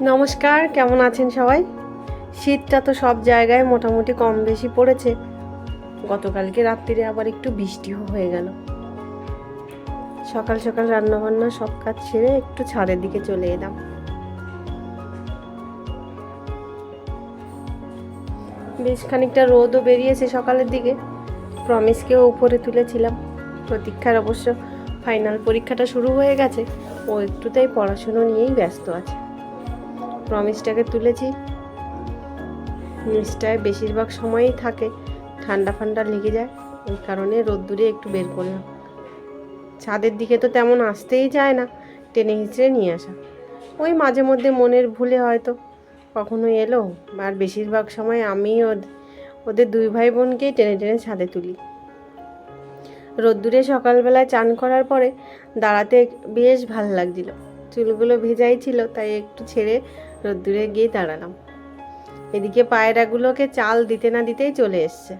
নমস্কার, কেমন আছেন সবাই? শীতটা তো সব জায়গায় মোটামুটি কম বেশি পড়েছে। গতকালকে রাত্রিরে আবার একটু বৃষ্টিও হয়ে গেল। সকাল সকাল রান্নাবান্না সব কাজ ছেড়ে একটু ছাদের দিকে চলে এলাম। বেশ খানিকটা রোদও বেরিয়েছে সকালের দিকে। প্রমিসকেও উপরে তুলেছিলাম। প্রতীক্ষার অবশ্য ফাইনাল পরীক্ষাটা শুরু হয়ে গেছে। ও একটুতেই পড়াশুনো নিয়েই ব্যস্ত আছে। প্রমিসটাকে তুলেছি। নিচটায় বেশিরভাগ সময়ই থাকে, ঠান্ডা ফান্ডা লেগে যায় ওই কারণে রোদ্দুরে একটু বের করলাম। ছাদের দিকে তো তেমন আসতেই চায় না, টেনে হিঁচড়ে নিয়ে আসা। ওই মাঝে মধ্যে মনের ভুলে হয়তো কখনো এলো। আর বেশিরভাগ সময় আমি ওদ- ওদের দুই ভাই বোনকেই টেনে টেনে ছাদে তুলি। রোদ্দুরে সকালবেলায় চান করার পরে দাঁড়াতে বেশ ভালো লাগছিল। চুলগুলো ভেজাই ছিল, তাই একটু ছেড়ে রোদ্দুরে গিয়ে দাঁড়ালাম। এদিকে পায়রাগুলোকে চাল দিতে না দিতেই চলে এসছে।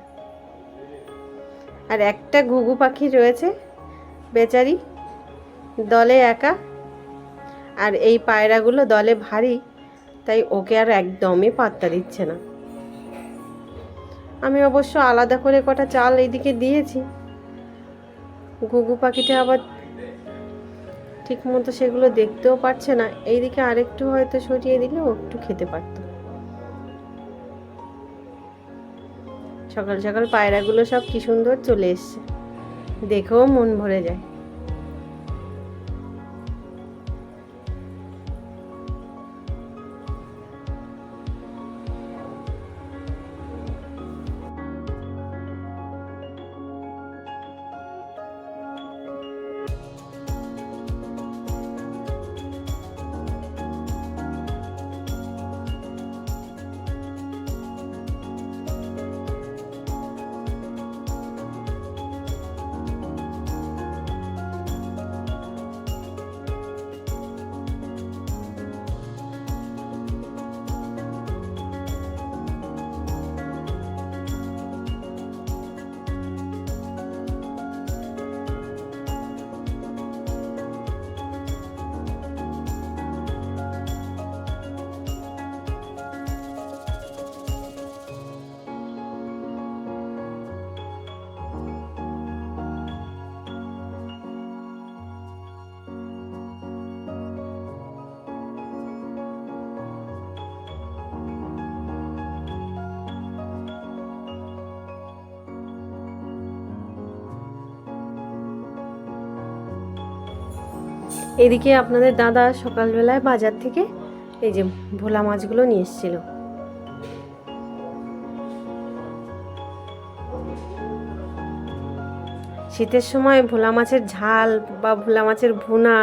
আর একটা ঘুঘু পাখি রয়েছে, বেচারি, দলে একা। আর এই পায়রাগুলো দলে ভারী, তাই ওকে আর একদমই পাত্তা দিচ্ছে না। আমি অবশ্য আলাদা করে কটা চাল এইদিকে দিয়েছি। ঘুঘু পাখিটা আবার ঠিক মতো সেগুলো দেখতেও পারছে না। এইদিকে আরেকটু হয়তো সরিয়ে দিলে ও একটু খেতে পারতো। সকাল সকাল পায়রাগুলো সব কি সুন্দর চলে এসছে। দেখেও মন ভরে যায়। এদিকে আপনাদের দাদা সকালবেলায় বাজার থেকে এই যে ভোলা মাছগুলো নিয়ে এসেছিল। শীতের সময় ভোলা মাছের ঝাল বা ভোলা মাছের ভুনা,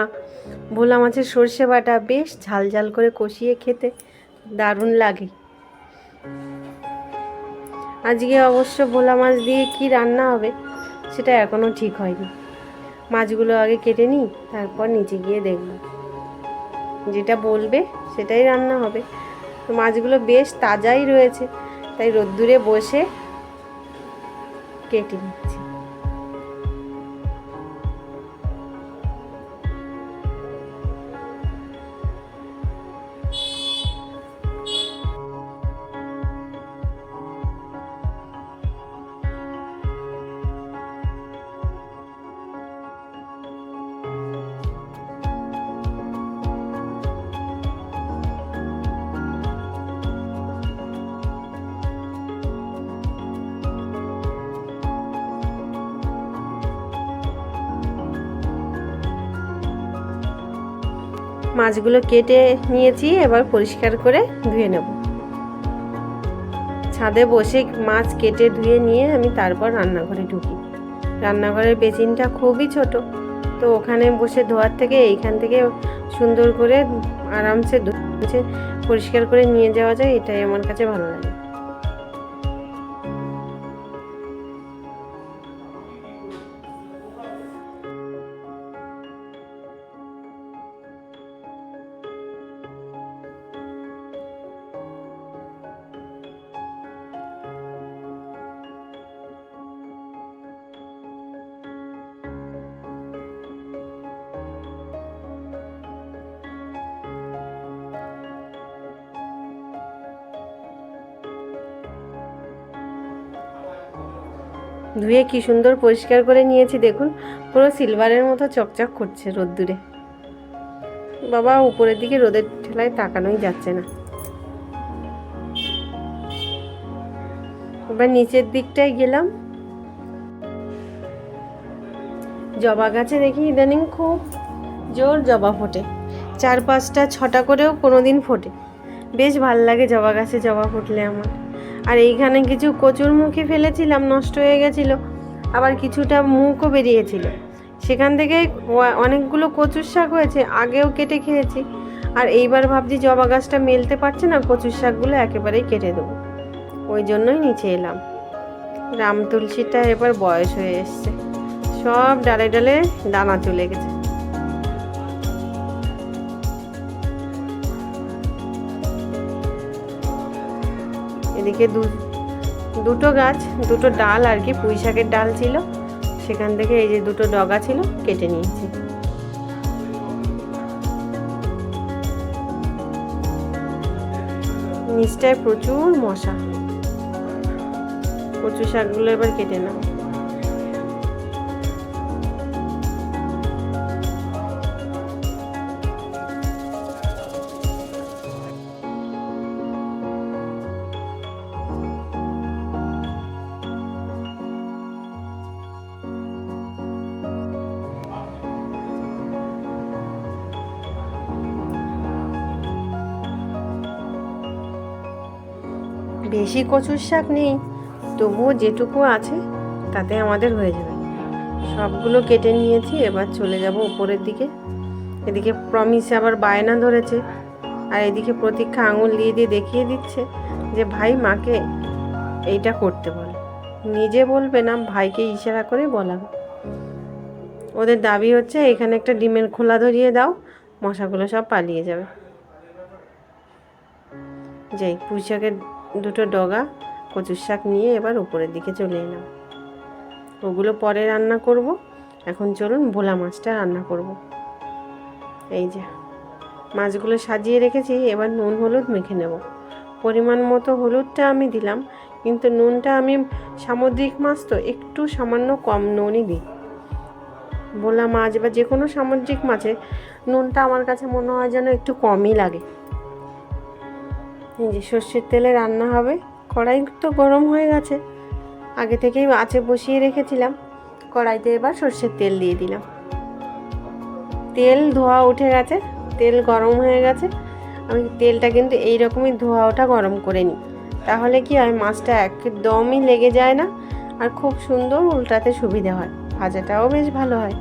ভোলা মাছের সর্ষে বাটা বেশ ঝাল ঝাল করে কষিয়ে খেতে দারুণ লাগে। আজকে অবশ্য ভোলা মাছ দিয়ে কি রান্না হবে সেটা এখনও ঠিক হয়নি। মাছগুলো আগে কেটে নিই, তারপর নিচে গিয়ে দেখব। যেটা বলবে সেটাই রান্না হবে। তো মাছগুলো বেশ তাজাই রয়েছে, তাই রোদ্দুরে বসে কেটে নিচ্ছি। মাছগুলো কেটে নিয়েছি, এবার পরিষ্কার করে ধুয়ে নেব। ছাদে বসে মাছ কেটে ধুয়ে নিয়ে আমি তারপর রান্নাঘরে ঢুকি। রান্নাঘরের বেসিনটা খুবই ছোট, তো ওখানে বসে ধোয়ার থেকে এইখান থেকে সুন্দর করে আরামসে পরিষ্কার করে নিয়ে যাওয়া যায়, এটাই আমার কাছে ভালো লাগে। ধুয়ে কি সুন্দর পরিষ্কার করে নিয়েছি দেখুন, পুরো সিলভারের মতো চকচক করছে রোদ্দুরে। বাবা, উপরের দিকে রোদের ঠেলায় তাকানোই যাচ্ছে না। এবার নিচের দিকটায় গেলাম। জবা গাছে দেখি ইদানিং খুব জোর জবা ফোটে। চার পাঁচটা, ছটা করেও কোনো দিন ফোটে। বেশ ভালো লাগে জবা গাছে জবা ফুটলে আমার। আর এইখানে কিছু কচুর মুখে ফেলেছিলাম, নষ্ট হয়ে গেছিল। আবার কিছুটা মুখও বেরিয়েছিল। সেখান থেকে অনেকগুলো কচুর শাক হয়েছে, আগেও কেটে খেয়েছি। আর এইবার ভাবছি জবা গাছটা মেলতে পারছে না, কচুর শাকগুলো একেবারেই কেটে দেবো। ওই জন্যই নিচে এলাম। রাম তুলসীটা এবার বয়স হয়ে এসছে। সব ডালে ডালে দানা চলে গেছে। এদিকে দু, দুটো গাছ, দুটো ডাল আর কি, পুঁই শাকের ডাল ছিল। সেখান থেকে এই যে দুটো ডগা ছিল, কেটে নিয়েছি। নিচটায় প্রচুর মশা। কচু শাকগুলো এবার কেটে নাও। বেশি কচুর শাক নেই, তবুও যেটুকু আছে তাতে আমাদের হয়ে যাবে। সবগুলো কেটে নিয়েছি, এবার চলে যাব উপরের দিকে। এদিকে প্রমিস আবার বায়না ধরেছে, আর এদিকে প্রতীক্ষা আঙুল দিয়ে দিয়ে দেখিয়ে দিচ্ছে যে ভাই মাকে এইটা করতে বলে। নিজে বলবে না, ভাইকে ইশারা করে বলাবে। ওদের দাবি হচ্ছে, এখানে একটা ডিমের খোলা ধরিয়ে দাও, মশাগুলো সব পালিয়ে যাবে। যাই পুঁই শাকের দুটো ডগা, কচুর শাক নিয়ে এবার উপরের দিকে চলে এলাম। ওগুলো পরে রান্না করব। এখন চলুন ভোলা মাছটা রান্না করব। এই যে, মাছগুলো সাজিয়ে রেখেছি, এবার নুন, হলুদ মেখে নেব। পরিমাণ মতো হলুদটা আমি দিলাম, কিন্তু নুনটা আমি সামুদ্রিক মাছ তো, একটু সামান্য কম নুনই দিই। ভোলা মাছ বা যে কোনো সামুদ্রিক মাছে, নুনটা আমার কাছে মনে হয় যেন একটু কমই লাগে। এই যে সর্ষের তেলে রান্না হবে, কড়াই তো গরম হয়ে গেছে। আগে থেকেই আঁচে বসিয়ে রেখেছিলাম, কড়াইতে এবার সর্ষের তেল দিয়ে দিলাম। তেল ধোয়া উঠে গেছে, তেল গরম হয়ে গেছে। আমি তেলটা কিন্তু এই রকমই ধোয়া ওঠা গরম করে নিই। তাহলে কি হয়, মাছটা একদমই লেগে যায় না আর খুব সুন্দর উল্টাতে সুবিধে হয়, ভাজাটাও বেশ ভালো হয়।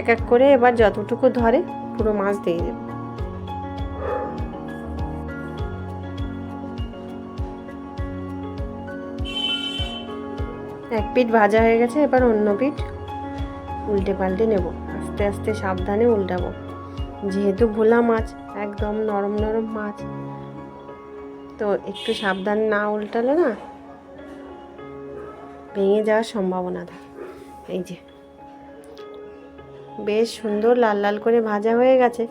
এক এক করে এবার যতটুকু ধরে, পুরো মাছ দিয়ে দেবো। এক পিঠ ভাজা হয়ে গেছে, এবার অন্য পিঠ উল্টে পাল্টে নেব। আস্তে আস্তে সাবধানে উল্টাবো। যেহেতু ভোলা মাছ, একদম নরম নরম মাছ, তো একটু সাবধান না উল্টালে না ভেঙে যাওয়ার সম্ভাবনা থাকে। এই যে। বেশ সুন্দর লাল লাল করে ভাজা হয়ে গেছে,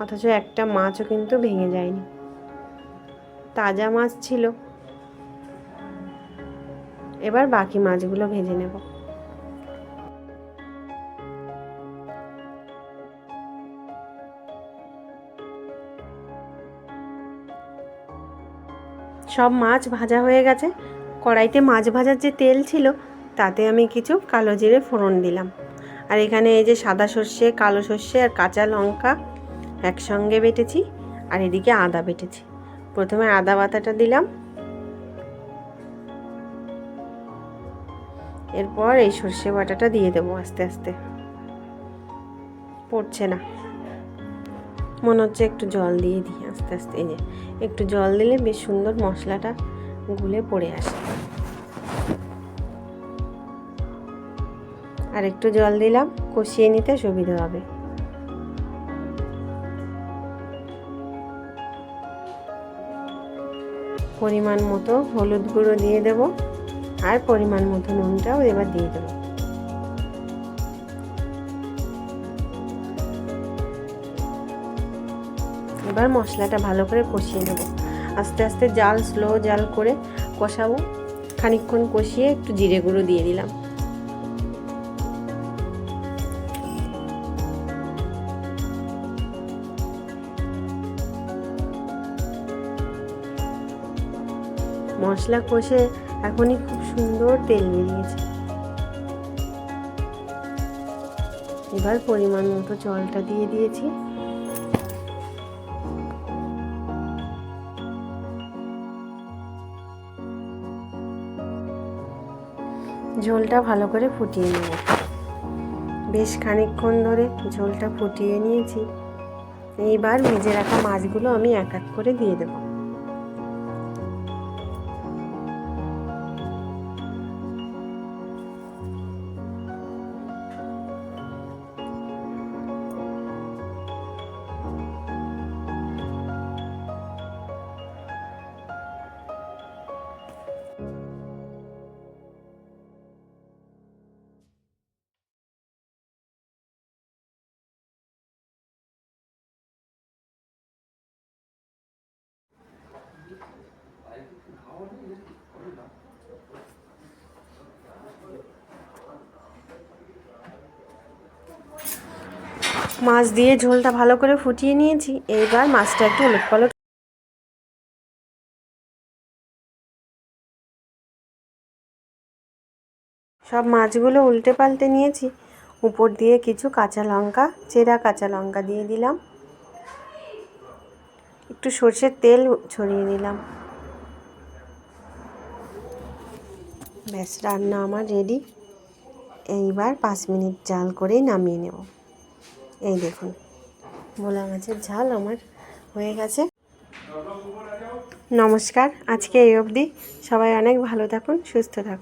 অথচ একটা মাছও কিন্তু ভেঙে যায়নি। তাজা মাছ ছিল। এবার বাকি মাছগুলো ভেজে নেব। সব মাছ ভাজা হয়ে গেছে। কড়াইতে মাছ ভাজার যে তেল ছিল, তাতে আমি কিছু কালো জিরে ফোড়ন দিলাম। আর এখানে এই যে সাদা সর্ষে, কালো সর্ষে আর কাঁচা লঙ্কা একসঙ্গে বেটেছি, আর এদিকে আদা বেটেছি। প্রথমে আদা বাটাটা দিলাম এরপর এই সর্ষে বাটাটা দিয়ে দেবো আস্তে আস্তে। পড়ছে না। মনে হচ্ছে একটু জল দিয়ে দিই আস্তে আস্তে, এই যে একটু জল দিলে বেশ সুন্দর মশলাটা গুলে পড়ে আসে। আর একটু জল দিলাম, কষিয়ে নিতে সুবিধা হবে। পরিমাণ মতো হলুদ গুঁড়ো দিয়ে দেবো। আর পরিমাণ মতো নুনটাও এবার দিয়ে দেবো। এবার মশলাটা ভালো করে কষিয়ে নেব। আস্তে আস্তে জাল, স্লো জাল করে কষাবো। খানিকক্ষণ কষিয়ে একটু জিরে গুঁড়ো দিয়ে দিলাম। মশলা কষে এখনই খুব সুন্দর তেল বেরিয়েছে এবার পরিমাণ মতো জলটা দিয়ে দিয়েছি। ঝোলটা ভালো করে ফুটিয়ে নেব বেশ খানিকক্ষণ ধরে ঝোলটা ফুটিয়ে নিয়েছি। এইবার ভেজে রাখা মাছগুলো আমি এক এক করে দিয়ে দেবো। মাছ দিয়ে ঝোলটা ভালো করে ফুটিয়ে নিয়েছি। এইবার মাছটা একটু উলট পালট সব মাছগুলো উল্টে পাল্টে নিয়েছি। উপর দিয়ে কিছু কাঁচা লঙ্কা, চেরা কাঁচা লঙ্কা দিয়ে দিলাম। একটু সর্ষের তেল ছড়িয়ে দিলাম। ব্যাস, রান্না আমার রেডি এইবার পাঁচ মিনিট জাল করেই নামিয়ে নেব। এই দেখুন ভোলা মাছের ঝাল আমার হয়ে গেছে। নমস্কার, আজকে এই অবধি। সবাই অনেক ভালো থাকুন, সুস্থ থাকুন।